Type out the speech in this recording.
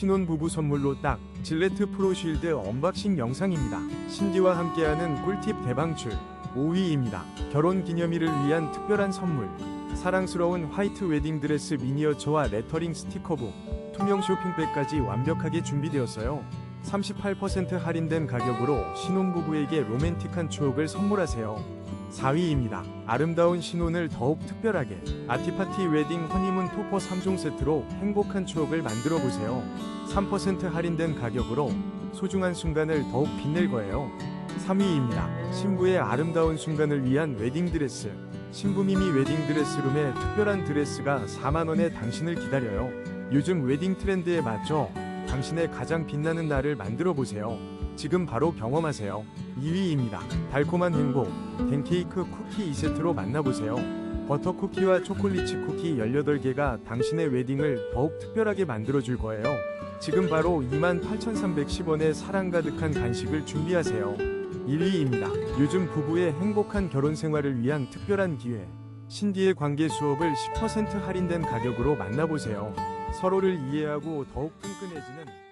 신혼부부 선물로 딱 질레트 프로쉴드 언박싱 영상입니다. 신디와 함께하는 꿀팁 대방출 5위입니다. 결혼 기념일을 위한 특별한 선물 사랑스러운 화이트 웨딩드레스 미니어처와 레터링 스티커북 투명 쇼핑백까지 완벽하게 준비되었어요. 38% 할인된 가격으로 신혼부부에게 로맨틱한 추억을 선물하세요. 4위입니다. 아름다운 신혼을 더욱 특별하게 아티파티 웨딩 허니문 토퍼 3종 세트로 행복한 추억을 만들어 보세요. 3% 할인된 가격으로 소중한 순간을 더욱 빛낼 거예요. 3위입니다. 신부의 아름다운 순간을 위한 웨딩드레스. 신부미미 웨딩드레스룸의 특별한 드레스가 4만원에 당신을 기다려요. 요즘 웨딩 트렌드에 맞춰 당신의 가장 빛나는 날을 만들어 보세요. 지금 바로 경험하세요. 2위입니다. 달콤한 행복, 댄케이크 쿠키 2세트로 만나보세요. 버터 쿠키와 초콜릿 쿠키 18개가 당신의 웨딩을 더욱 특별하게 만들어줄 거예요. 지금 바로 28,310원의 사랑 가득한 간식을 준비하세요. 1위입니다. 요즘 부부의 행복한 결혼 생활을 위한 특별한 기회. 신디의 관계 수업을 10% 할인된 가격으로 만나보세요. 서로를 이해하고 더욱 끈끈해지는